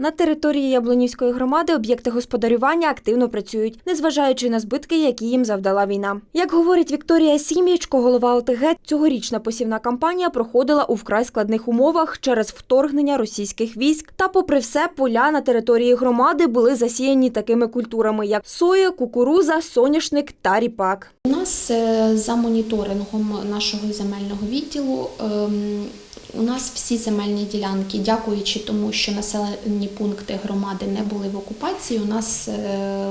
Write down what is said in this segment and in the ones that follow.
На території Яблунівської громади об'єкти господарювання активно працюють, незважаючи на збитки, які їм завдала війна. Як говорить Вікторія Сім'ячко, голова ОТГ, цьогорічна посівна кампанія проходила у вкрай складних умовах через вторгнення російських військ. Та, попри все, поля на території громади були засіяні такими культурами, як соя, кукуруза, соняшник та ріпак. У нас е, за моніторингом нашого земельного відділу ем, у нас всі земельні ділянки, дякуючи тому, що населені пункти громади не були в окупації. У нас е,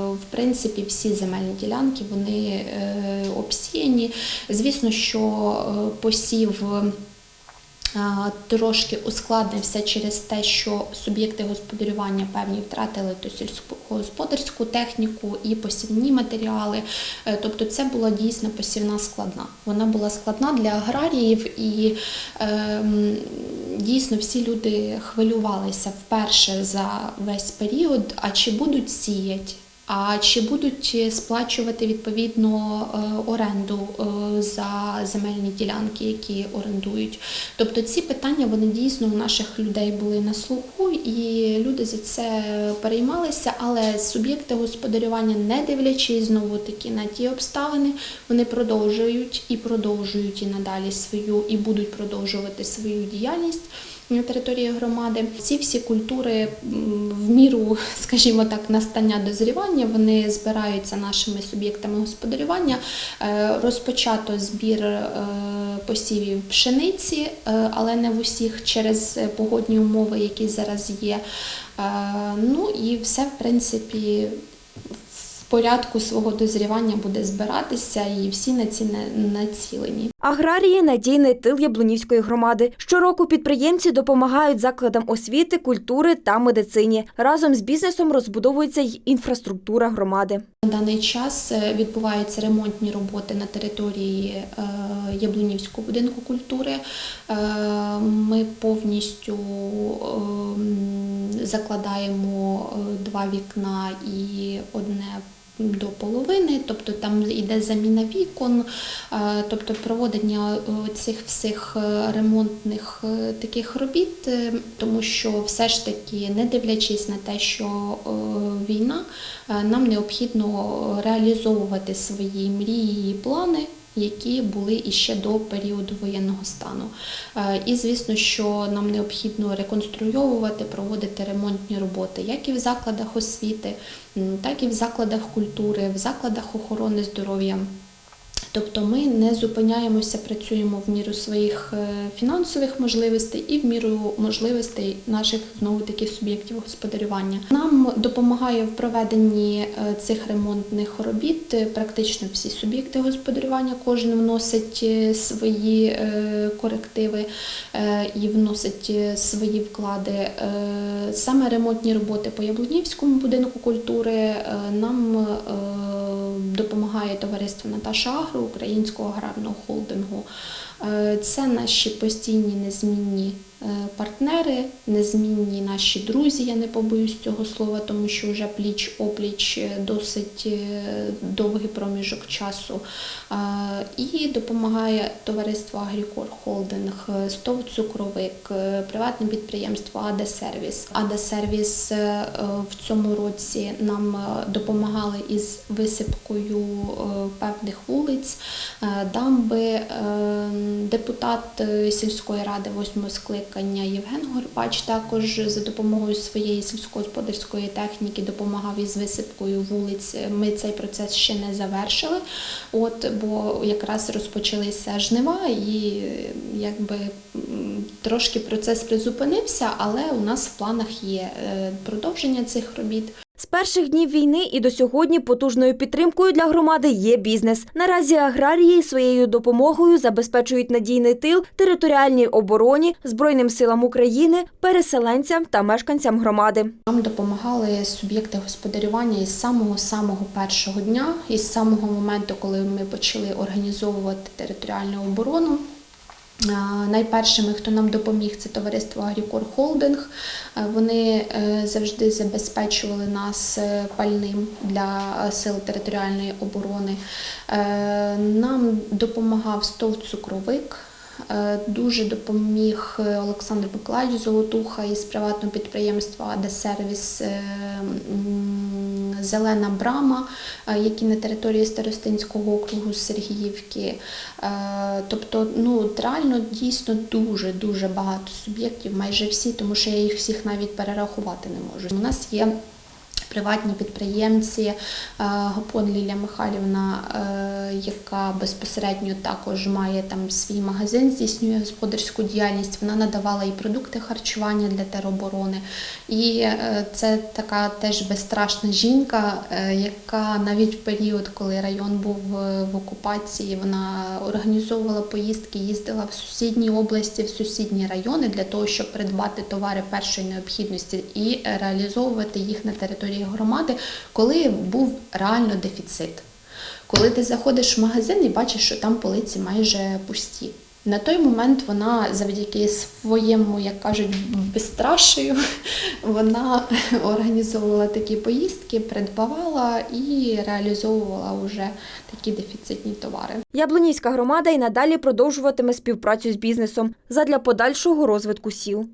в принципі всі земельні ділянки вони е, обсіяні. Звісно, що е, посів. А, Трошки ускладнився через те, що суб'єкти господарювання певні втратили то сільськогосподарську техніку і посівні матеріали. Е, Тобто це була дійсно посівна складна. Вона була складна для аграріїв і ем, дійсно всі люди хвилювалися вперше за весь період, а чи будуть сіяти. А чи будуть сплачувати відповідно е, оренду е, за земельні ділянки, які орендують? Тобто ці питання вони дійсно у наших людей були на слуху, і люди за це переймалися. Але суб'єкти господарювання, не дивлячись знову таки на ті обставини, вони продовжують і продовжують і надалі свою, і будуть продовжувати свою діяльність на території громади. Ці всі культури в міру, скажімо так, настання дозрівання, вони збираються нашими суб'єктами господарювання. Е, Розпочато збір е, посівів пшениці, е, але не в усіх через погодні умови, які зараз є. Ну і все, в принципі, порядку свого дозрівання буде збиратися, і всі на ці націлені. Аграрії надійний тил Яблунівської громади. Щороку підприємці допомагають закладам освіти, культури та медицині. Разом з бізнесом розбудовується й інфраструктура громади. На даний час е, відбуваються ремонтні роботи на території е, Яблунівського будинку культури. Е, Ми повністю ем, закладаємо два вікна і одне. До половини, тобто там йде заміна вікон, е, тобто проводення е, цих всіх е, ремонтних таких робіт, тому що все ж таки, не дивлячись на те, що війна, нам необхідно реалізовувати свої мрії і плани. Які були іще до періоду воєнного стану. Е, І звісно, що нам необхідно реконструйовувати, проводити ремонтні роботи, як і в закладах освіти, так і в закладах культури, в закладах охорони здоров'я. Тобто ми не зупиняємося, працюємо в міру своїх е, фінансових можливостей і в міру можливостей наших знову таки суб'єктів господарювання. Нам допомагає в проведенні е, цих ремонтних робіт практично всі суб'єкти господарювання. Кожен вносить е, свої корективи і вносить свої вклади. Саме ремонтні роботи по Яблунівському будинку культури нам допомагає товариство Наташа Агро Українського аграрного холдингу. Е, Це наші постійні незмінні партнери, незмінні наші друзі. Я не побоюсь цього слова, тому що вже пліч опліч е, досить е, довгий проміжок часу. Е, І допомагає товариство Агрікор Холдинг, е, СТОВ Цукровик, е, приватне підприємство АД Сервіс. АД Сервіс е, в цьому році нам е, допомагали із висипкою е, певних вулиць, е, дамби. Е, Депутат е, сільської ради восьмого скликання Євген Горбач також за допомогою своєї сільськогосподарської техніки допомагав із висипкою вулиць. Ми цей процес ще не завершили, от бо якраз розпочалися жнива, і якби трошки процес призупинився, але у нас в планах є е, продовження цих робіт. З перших днів війни і до сьогодні потужною підтримкою для громади є бізнес. Наразі аграрії своєю допомогою забезпечують надійний тил територіальній обороні, Збройним силам України, переселенцям та мешканцям громади. Нам допомагали суб'єкти господарювання із самого самого першого дня, із самого моменту, коли ми почали організовувати територіальну оборону. Найпершими, хто нам допоміг, це товариство Агрікор Холдинг. Вони е, завжди забезпечували нас е, пальним для сил територіальної оборони. Е, Нам допомагав стов цукровик. Е, Дуже допоміг е, Олександр Миколаївич Золотуха із приватного підприємства «Адесервіс» е, Зелена Брама, які на території Старостинського округу Сергіївки. Тобто, ну реально дійсно дуже дуже багато суб'єктів, майже всі, тому що я їх всіх навіть перерахувати не можу. У нас є приватні підприємці, е, Гапон Лілія Михайлівна, е, яка безпосередньо також має там свій магазин, здійснює господарську діяльність. Вона надавала і продукти харчування для тероборони. І е, це така теж безстрашна жінка, яка навіть в період, коли район був в окупації, вона організовувала поїздки, їздила в сусідні області, в сусідні райони для того, щоб придбати товари першої необхідності і реалізовувати їх на території громади, коли був реально дефіцит. Коли ти заходиш в магазин і бачиш, що там полиці майже пусті. На той момент вона завдяки своєму, як кажуть, безстрашію, вона організовувала такі поїздки, придбавала і реалізовувала вже такі дефіцитні товари. Яблунівська громада і надалі продовжуватиме співпрацю з бізнесом задля подальшого розвитку сіл.